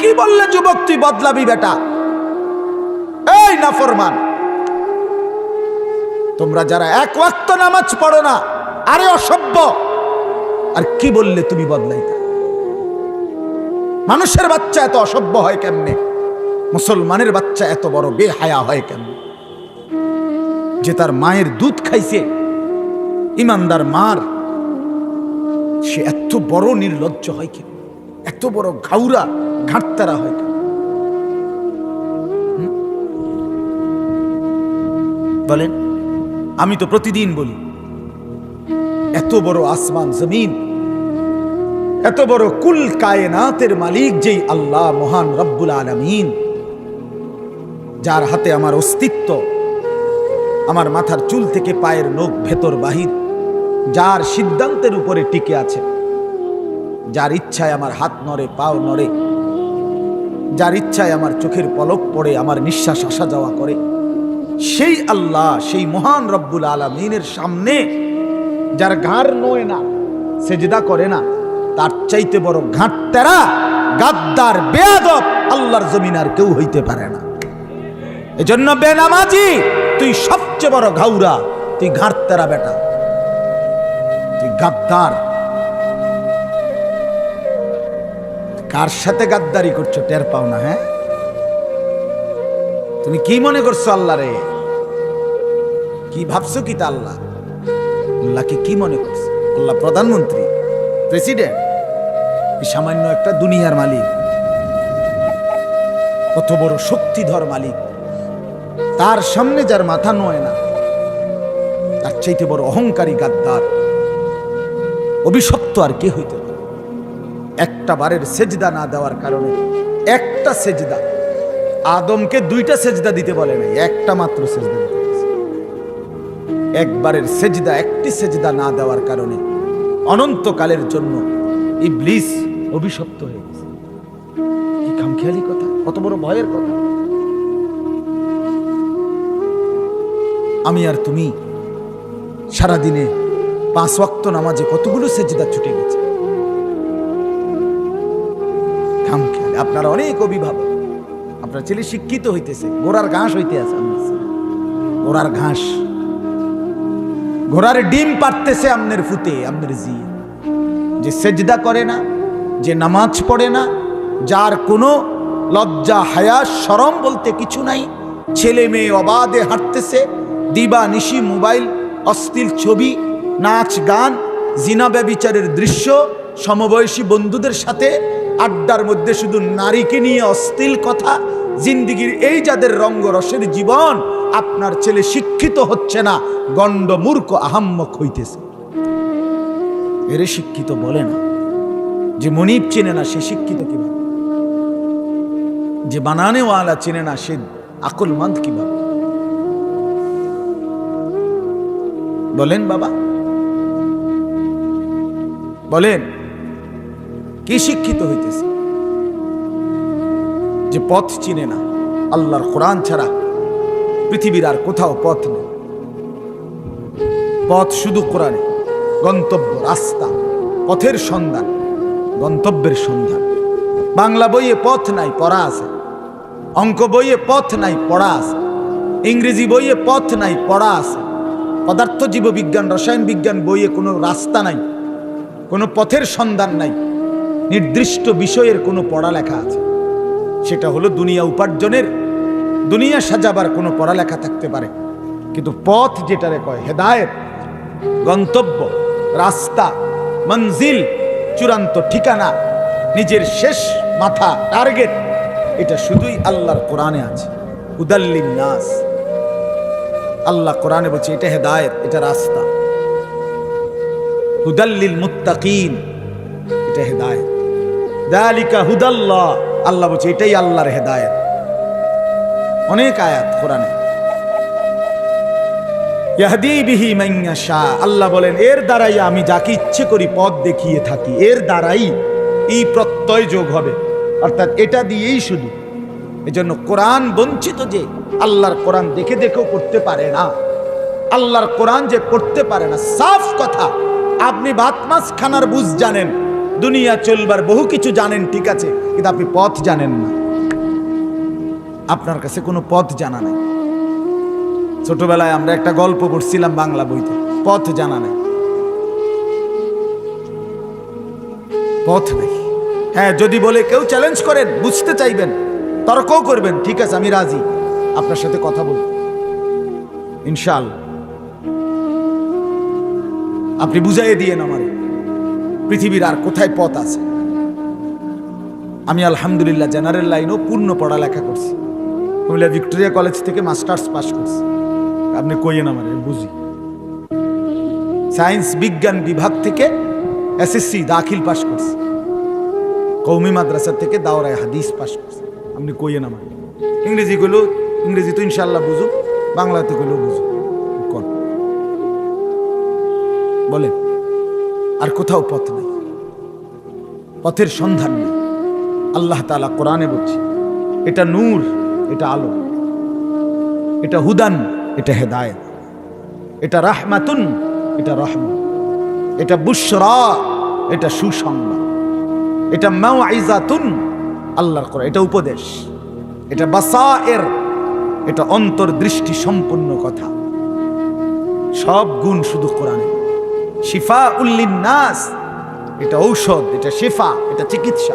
কি বললে যুবক তুই বদলাবি বেটা? এই নাফরমান তোমরা যারা এক ওয়াক্ত নামাজ পড়ো না, আরে অসভ্য। আর কি বললে তুমি বদলাইতা? মানুষের বাচ্চা এত অসভ্য হয় কেমনে? মুসলমানের বাচ্চা এত বড় বেহায়া হয় কেমনে? যে তার মায়ের দুধ খাইছে, ইমানদার মার, সে এত বড় নির্লজ্জ হয় কেন এত বড় ঘাউরা ঘাটতারা হয় কেন বলেন, আমি তো প্রতিদিন বলি, এত বড় আসমান, জমিন, এত বড় কুল কায়নাতের মালিক যেই আল্লাহ মহান রব্বুল আলমিন, যার হাতে আমার অস্তিত্ব, আমার মাথার চুল থেকে পায়ের নখ ভেতর বাহির, যার সিদ্ধান্তের উপরে টিকে আছে, যার ইচ্ছায় আমার হাত নড়ে, পাও নড়ে যার ইচ্ছায় আমার চোখের পলক পড়ে, আমার নিঃশ্বাস আসা যাওয়া করে। সেই আল্লাহ, সেই মহান রব্বুল আলমিনের সামনে যার ঘাড় নোয় না, সেজদা করে না, তার চাইতে বড় ঘাট তেরা গাদ্দার, বেয়াদব আল্লাহর জমিন আর কেউ হইতে পারে না। এজন্য বেনামাজি, তুই সবচেয়ে বড় ঘাউরা, তুই ঘাট তেরা বেটা। তুই গাদ্দার কার সাথে গাদ্দারি করছ টের পাও না হ্যাঁ? তুমি কি মনে করছ আল্লাহ রে? কি ভাবছ কি তা আল্লাহ? আল্লাহকে কি মনে করছ? আল্লাহ প্রধানমন্ত্রী, প্রেসিডেন্ট সামান্য একটা দুনিয়ার মালিক, কত বড় শক্তিধর মালিক, তার সামনে যার মাথা নয় না, তার চাইতে বড় অহংকারী গাদ্দার, অভিশপ্ত আর কে হইতে পারে? একটা বারের সেজদা না দেওয়ার কারণে একটা সেজদা। আদমকে দুইটা সেজদা দিতে বলে নাই, একটা মাত্র সেজদা দিতে একবারের সেজদা, একটি সেজদা না দেওয়ার কারণে অনন্তকালের জন্য ইবলিস অভিশপ্ত হয়ে গেছে। কি খামখেয়ালি কথা, কত বড় ভয়ের কথা। আমি আর তুমি সারাদিনে পাঁচ ওয়াক্ত নামাজে কতগুলো সেজদা ছুটে গেছে? আপনার অনেক অভিভাবক। আপনার ছেলে শিক্ষিত হইতেছে, ঘোড়ার ঘাস হইতে আছে। আপনার। ঘোড়ার ঘাস। ঘোড়ার ডিম পারতেছে আমনের ফুতে, আমনের জি যে সেজদা করে না, যে নামাজ পড়ে না, যার কোনো লজ্জা, হায়া সরম বলতে কিছু নাই, ছেলে মেয়ে অবাধে হাঁটতেছে, দিবা নিশি, মোবাইল, অশ্লীল ছবি, নাচ, গান, জিনা ব্যবিচারের দৃশ্য, সমবয়সী বন্ধুদের সাথে আড্ডার মধ্যে শুধু নারীকে নিয়ে অস্থিল কথা, জিন্দিগির এই যাদের রঙ্গরসের জীবন, আপনার ছেলে শিক্ষিত হচ্ছে না, গণ্ড মূর্খ আহাম্মক হইতেছে। এরে শিক্ষিত বলে না, যে মনিব চেনে না সে শিক্ষিত কীভাবে? যে বানানেওয়ালা চেনে না সে আকলমন্দ কীভাবে? বলেন বাবা। বলেন। কি শিক্ষিত হইতেছে? যে পথ চিনে না, আল্লাহর কোরআন ছাড়া পৃথিবীর আর কোথাও পথ নেই। পথ শুধু কোরআনে, গন্তব্য রাস্তা, পথের সন্ধান, গন্তব্যের সন্ধান। বাংলা বইয়ে পথ নাই, পড়া আছে। অঙ্ক বইয়ে পথ নাই, পড়া আছে। ইংরেজি বইয়ে পথ নাই, পড়া আছে। পদার্থ জীববিজ্ঞান, রসায়ন বিজ্ঞান বইয়ে কোনো রাস্তা নাই, কোনো পথের সন্ধান নাই। নির্দিষ্ট বিষয়ের কোনো পড়ালেখা আছে। সেটা হলো দুনিয়া উপার্জনের, দুনিয়া সাজাবার কোনো পড়ালেখা থাকতে পারে। কিন্তু পথ যেটারে কয় হেদায়েত, গন্তব্য, রাস্তা, মঞ্জিল, চূড়ান্ত ঠিকানা, নিজের শেষ মাথা, টার্গেট, এটা শুধুই আল্লাহর কোরআনে আছে। উদাল্লিন নাস। আল্লাহ কোরআনে বলছে, এটা হেদায়েত, এটা রাস্তা। হুদাল্লিল মুত্তাকিন, এটা হেদায়েত। দালিকা হুদাল্লাহ। আল্লাহ বলছে, এটাই আল্লাহর হেদায়েত। অনেক আয়াত কোরআনে। মাইয়া শাহ আল্লাহ বলেন, এর দ্বারাই আমি যাকে ইচ্ছে করি পথ দেখিয়ে থাকি। এর দ্বারাই এই প্রত্যয় যোগ হবে। অর্থাৎ এটা দিয়েই শুধু। এজন্য কোরআন বঞ্চিত যে আল্লাহর কোরআন দেখে দেখেও করতে পারে না, আল্লাহর কোরআন যে করতে পারে না, সাফ কথা। আপনি ভাত মাছ খানার বুঝ জানেন। দুনিয়া চলবার বহু কিছু জানেন, ঠিক আছে, কিন্তু আপনি পথ জানেন না। আপনার কাছে কোনো পথ জানা নেই। ছোটবেলায় আমরা একটা গল্প পড়ছিলাম বাংলা বইতে, পথ জানা নেই। পথ নেই। হ্যাঁ যদি বলে কেউ চ্যালেঞ্জ করেন, বুঝতে চাইবেন, তর্কও করবেন, ঠিক আছে, আমি রাজি। আপনার সাথে কথা বলতে ইনশাআল্লাহ। আপনি বুঝাইয়ে দিয়েন আমারে। পৃথিবীর আর কোথায় পথ আছে? আমি আলহামদুলিল্লাহ জেনারেল লাইনও পূর্ণ পড়ালেখা করছি। কুমিল্লা ভিক্টোরিয়া কলেজ থেকে মাস্টার্স পাস করছি। আপনি কইয়েন আমার আমি বুঝি। সায়েন্স বিজ্ঞান বিভাগ থেকে এসএসসি দাখিল পাস করছি। কৌমি মাদ্রাসা থেকে দাওরায় হাদিস পাস করছি। আপনি কইয়েন আমার। ইংরেজি কইলেও ইংরেজি তো ইনশাল্লাহ বুঝুক, বাংলাতে কইলেও বুঝুক। বলেন। আর কোথাও পথ নেই। পথের সন্ধান নেই। আল্লাহ তালা কোরআনে বলছে, এটা নূর, এটা আলো। এটা হুদান, এটা হেদায়ত। এটা রাহমাতুন, এটা রহমত। এটা বুশরা, এটা সুসংবাদ। এটা মাওয়াইজাতুন, আল্লাহর কোরআন। এটা উপদেশ। এটা বাসা এর এটা অন্তর্দৃষ্টি সম্পূর্ণ কথা। সব গুণ শুধু কোরআনে। শিফা উল্লিন নাস এটা ঔষধ, এটা শিফা, এটা চিকিৎসা।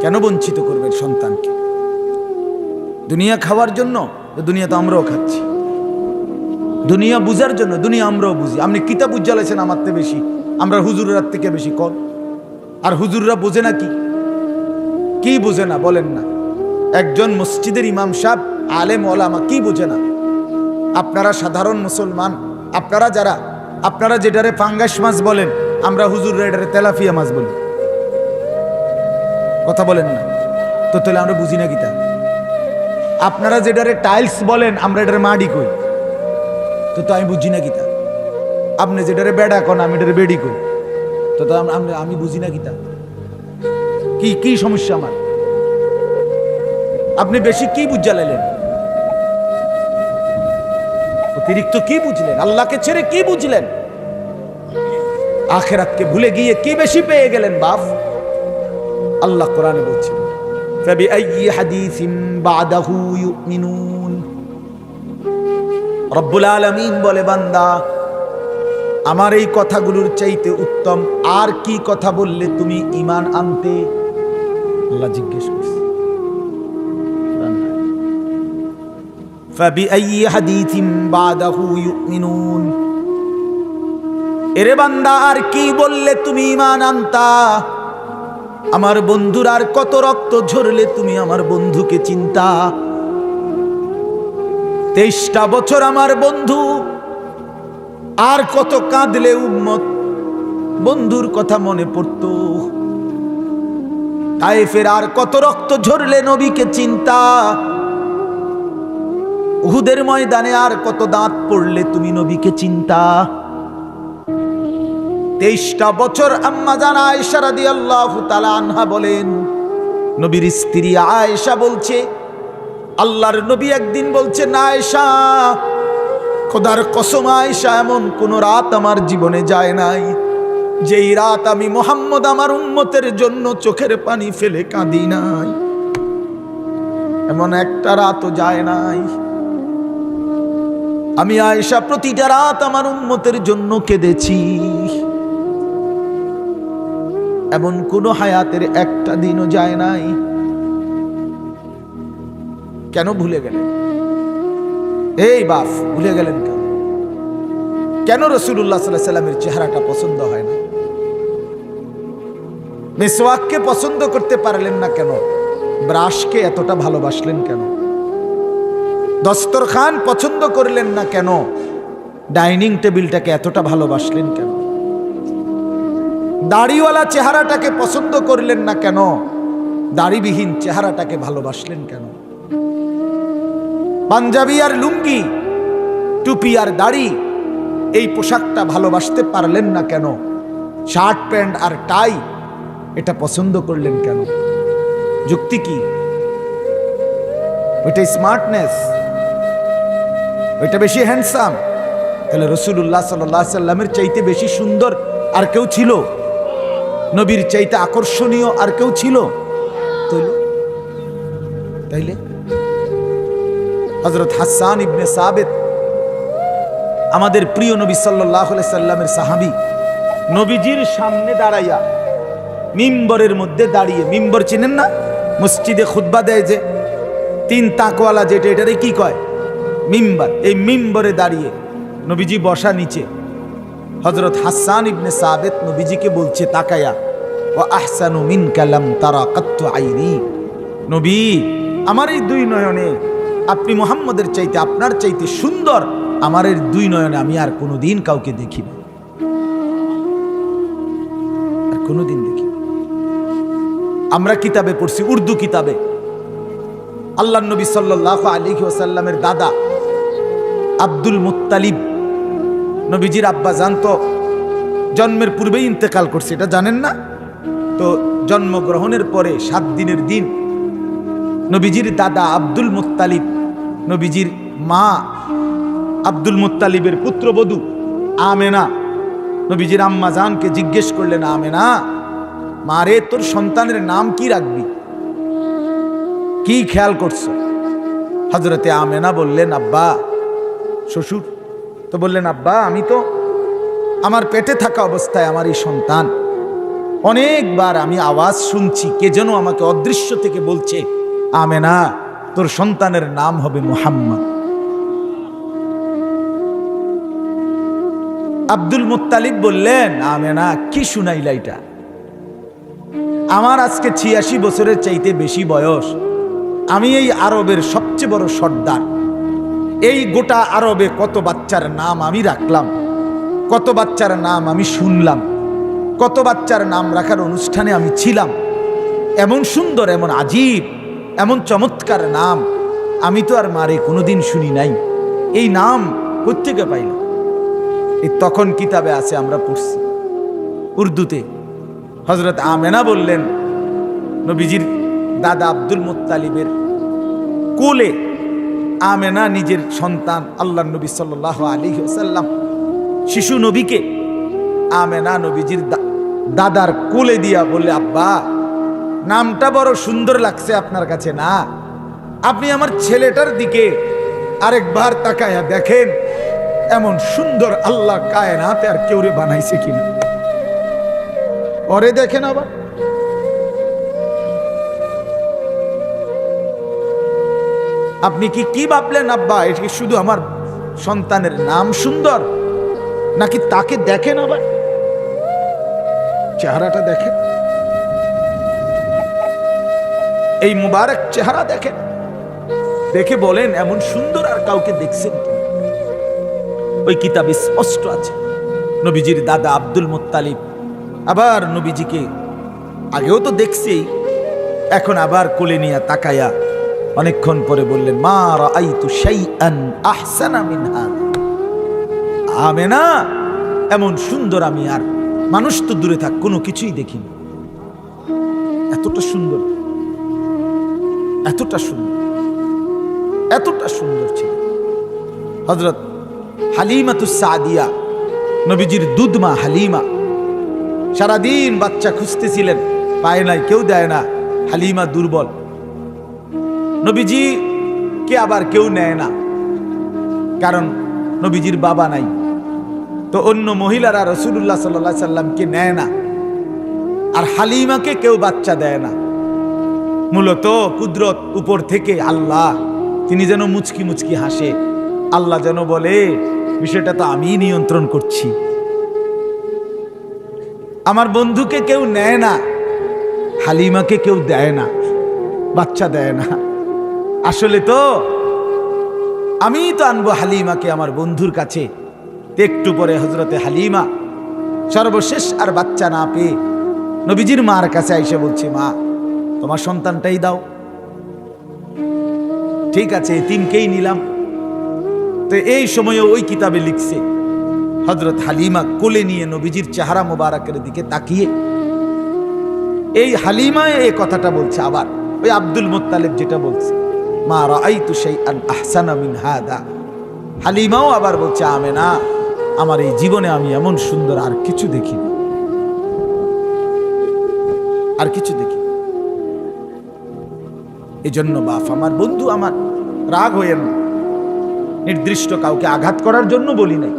কেন বঞ্চিত করবে সন্তানকে? দুনিয়া খাওয়ার জন্য দুনিয়া তো আমরাও খাচ্ছি? দুনিয়া বুঝার জন্য দুনিয়া আমরাও বুঝি। আপনি কিতাব উজ্জ্বলেছেন আমার থেকে বেশি, আমরা হুজুরের থেকে বেশি কম। আর হুজুররা বোঝে না কি? কি বোঝে না বলেন না। একজন মসজিদের ইমাম সাহেব, আলেম ওলামা, কি বোঝে না? আপনারা সাধারণ মুসলমান, আপনারা যারা, আপনারা যেটারে ফাঙ্গাস মাছ বলেন, আমরা হুজুর এটারে তেলাফিয়া মাছ বলি। কথা বলেন না। তো তাহলে আমরা বুঝি না গীতা আপনারা যেটারে টাইলস বলেন, আমরা এটারে মাডি কই? তো তো আমি বুঝি না গীতা আপনি যেটারে বেড়া কন, আমি এটারে বেডি কই? তো তো আমি বুঝি না গীতা কি কি সমস্যা আমার? আপনি বেশি কি বুঝা লাইলেন অতিরিক্ত কি বুঝলেন? আল্লাহকে ছেড়ে কি বুঝলেন? আখেরাতকে ভুলে গিয়ে কি বেশি পেয়ে গেলেন বাপ? আল্লাহ কোরআনে বলছেন রব্বুল আলমিন বলে, বান্দা, আমার এই কথাগুলোর চাইতে উত্তম আর কি কথা বললে তুমি ইমান আনতে? আল্লাহ জিজ্ঞেস করছে فبأي حديث بعده يؤمنون এরে বান্দা আর কি বললে তুমি ইমান আনতা আমার বন্ধুর আর কত রক্ত ঝরলে তুমি আমার বন্ধুকে চিন্তা তেইশটা বছর আমার বন্ধু আর কত কাঁদলে উম্মত বন্ধুর কথা মনে পড়তো তাইফের আর কত রক্ত ঝরলে নবীকে চিন্তা উহুদের ময়দানে আর কত দাঁত পড়লে তুমি নবীকে চিন্তা? তেইশটা বছর আম্মা জান আয়েশা রাদিয়াল্লাহু তাআলা আনহা বলেন, নবীর স্ত্রী আয়েশা বলছে, আল্লাহর নবী একদিন বলছে, না আয়েশা, খোদার কসম আয়েশা, এমন কোন রাত আমার জীবনে যায় নাই। যেই রাত আমি মোহাম্মদ আমার উম্মতের জন্য চোখের পানি ফেলে কাঁদি নাই। এমন একটা রাতও যায় নাই। আমি আয়েশা, প্রতিটা রাত আমার উন্মতের জন্য কেঁদেছি। এমন কোন হায়াতের একটা দিনও যায় নাই। কেন ভুলে গেলেন? এই বাপ, ভুলে গেলেন কেন? কেন রসুল্লাহ সাল্লাহ সাল্লামের চেহারাটা পছন্দ হয় না? মেসওয়াককে পছন্দ করতে পারলেন না কেন? ব্রাশকে এতটা ভালোবাসলেন কেন? দস্তরখান পছন্দ করলেন না কেন? ডাইনিং টেবিলটাকে এতটা ভালোবাসলেন কেন? দাড়িওয়ালা চেহারাটাকে পছন্দ করলেন না কেন? দাড়িবিহীন চেহারাটাকে ভালোবাসলেন কেন? পাঞ্জাবি আর লুঙ্গি, টুপি আর দাড়ি, এই পোশাকটা ভালোবাসতে পারলেন না কেন? শার্ট, প্যান্ট আর টাই, এটা পছন্দ করলেন কেন? যুক্তি কি? ওইটা স্মার্টনেস ওইটা বেশি হ্যান্ডসাম তাহলে রসুল্লাহ সাল্লাহ সাল্লামের চাইতে বেশি সুন্দর আর কেউ ছিল? নবীর চাইতে আকর্ষণীয় আর কেউ ছিল? তাইলে? তাইলে? হজরত হাসান ইবনে সাবেদ আমাদের প্রিয় নবী সাল্লাহ সাল্লামের সাহাবি, নবীজির সামনে দাঁড়াইয়া মিম্বরের মধ্যে দাঁড়িয়ে, মিম্বর চিনেন না? মসজিদে খুদ্া দেয় যে, তিন তাকওয়ালা যেটা, এটারে কি কয়? মিম্বার, এই মিম্বরে দাঁড়িয়ে নবীজি বসা নিচে। হজরত হাসান ইবনে সাবেত নবীজিকে বলছে, তাকায়া ও আহসানু মিন কালাম তারা কাত্ত আইনি। নবী, আমার এই দুই নয়নে আপনি মোহাম্মদের চাইতে, আপনার চাইতে সুন্দর, আমার এই দুই নয়নে আমি আর কোনো দিন কাউকে দেখি না আর কোনোদিন দেখি আমরা কিতাবে পড়ছি, উর্দু কিতাবে। আল্লাহ নবী সাল্লাহ আলী ওসাল্লামের দাদা আব্দুল মুত্তালিব। নবীজির আব্বা জানতো, জন্মের পূর্বেই ইন্তেকাল করছে, এটা জানেন না? তো জন্মগ্রহণের পরে সাত দিনের দিন নবীজির দাদা আব্দুল মুত্তালিব, নবীজির মা আব্দুল মুত্তালিবের পুত্রবধূ আমেনা, নবীজির আম্মা জানকে জিজ্ঞেস করলেন, আমেনা মারে তোর সন্তানের নাম কি রাখবি? কি খেয়াল করছ? হজরতে আমেনা বললেন, আব্বা শ্বশুর। তো বললেন, আব্বা, আমি তো আমার পেটে থাকা অবস্থায় আমার এই সন্তান। অনেকবার আমি আওয়াজ শুনছি, কে যেন আমাকে অদৃশ্য থেকে বলছে, আমেনা, তোর সন্তানের নাম হবে মোহাম্মদ। আব্দুল মুত্তালিব বললেন, আমেনা, কি শুনাইলা এটা? আমার আজকে ছিয়াশি বছরের চাইতে বেশি বয়স। আমি এই আরবের সবচেয়ে বড় সর্দার। এই গোটা আরবে কত বাচ্চার নাম আমি রাখলাম, কত বাচ্চার নাম আমি শুনলাম, কত বাচ্চার নাম রাখার অনুষ্ঠানে আমি ছিলাম। এমন সুন্দর, এমন আজীব, এমন চমৎকার নাম আমি তো আর মারে কোনোদিন শুনি নাই। এই নাম কোথেকে পাইলাম এই তখন কিতাবে আছে, আমরা পড়ছি। উর্দুতে হজরত আমেনা বললেন, নবীজির দাদা আব্দুল মুত্তালিবের কোলে আমেনা নিজের সন্তান আল্লাহ নবী সাল্লাহ আলী সাল্লাম শিশু নবীকে আমেনা নবীজির দাদার কোলে দিয়া বললে আব্বা, নামটা বড় সুন্দর লাগছে আপনার কাছে না? আপনি আমার ছেলেটার দিকে আরেকবার তাকায়া দেখেন, এমন সুন্দর আল্লাহ কায়নাতে আর কেউরে বানাইছে কিনা? পরে দেখেন আবার আপনি কি কি ভাবলেন, আব্বা? এটা কি শুধু আমার সন্তানের নাম সুন্দর? নাকি তাকে দেখেন আবার? চেহারাটা দেখেন। এই মুবারক চেহারা দেখেন। দেখে বলেন, এমন সুন্দর আর কাউকে দেখছেন ওই কিতাবে স্পষ্ট আছে, নবীজির দাদা আব্দুল মুত্তালিব। আবার নবীজিকে আগেও তো দেখছি এখন আবার কোলে নিয়ে তাকায়া অনেকক্ষণ পরে বললেন, মা রাআইতু শাইআন আহসানা মিন এমন সুন্দর আমি আর মানুষ তো দূরে থাক, কোনো কিছুই দেখিনি। এতটা সুন্দর এতটা সুন্দর এতটা সুন্দর ছিল। হজরত হালিমাতু সাদিয়া, নবীজির দুধমা হালিমা, সারাদিন বাচ্চা খুঁজতেছিলেন, পায় নাই, কেউ দেয় না, হালিমা দুর্বল। নবীজি কে আবার কেউ নেয় না। কারণ নবীজির বাবা নাই। তো অন্য মহিলারা রসুল্লাহ সাল্লা সাল্লামকে নেয় না। আর হালিমাকে কেউ বাচ্চা দেয় না। মূলত কুদরত উপর থেকে আল্লাহ, তিনি যেন মুচকি মুচকি হাসে। আল্লাহ যেন বলে, বিষয়টা তো আমি নিয়ন্ত্রণ করছি। আমার বন্ধুকে কেউ নেয় না। হালিমাকে কেউ দেয় না। বাচ্চা দেয় না। আসলে তো আমি তো আনব হালিমাকে আমার বন্ধুর কাছে। একটু পরে হজরতে হালিমা সর্বশেষ আর বাচ্চা না পেয়ে নবীজির মার কাছে আইসে বলছে, মা, তোমার সন্তানটাই দাও। ঠিক আছে তিনকেই নিলাম। তো এই সময়ে ওই কিতাবে লিখছে হজরত হালিমা কোলে নিয়ে নবীজির চেহারা মোবারকের দিকে তাকিয়ে। এই হালিমা এই কথাটা বলছে আবার, ওই আব্দুল মোত্তালেব যেটা বলছে। মা রাআইতু শাইআন আহসানা হালিমাও আবার বলছে, আমেনা, আমার এই জীবনে আমি এমন সুন্দর আর কিছু দেখিনি। আর কিছু দেখি এজন্য বাপ, আমার বন্ধু আমার রাগ হয়ে না। নির্দিষ্ট কাউকে আঘাত করার জন্য বলি নাই।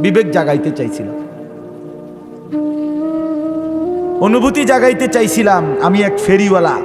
বিবেক জাগাইতে চাইছিলাম। অনুভূতি জাগাইতে চাইছিলাম, আমি এক ফেরিওয়ালা।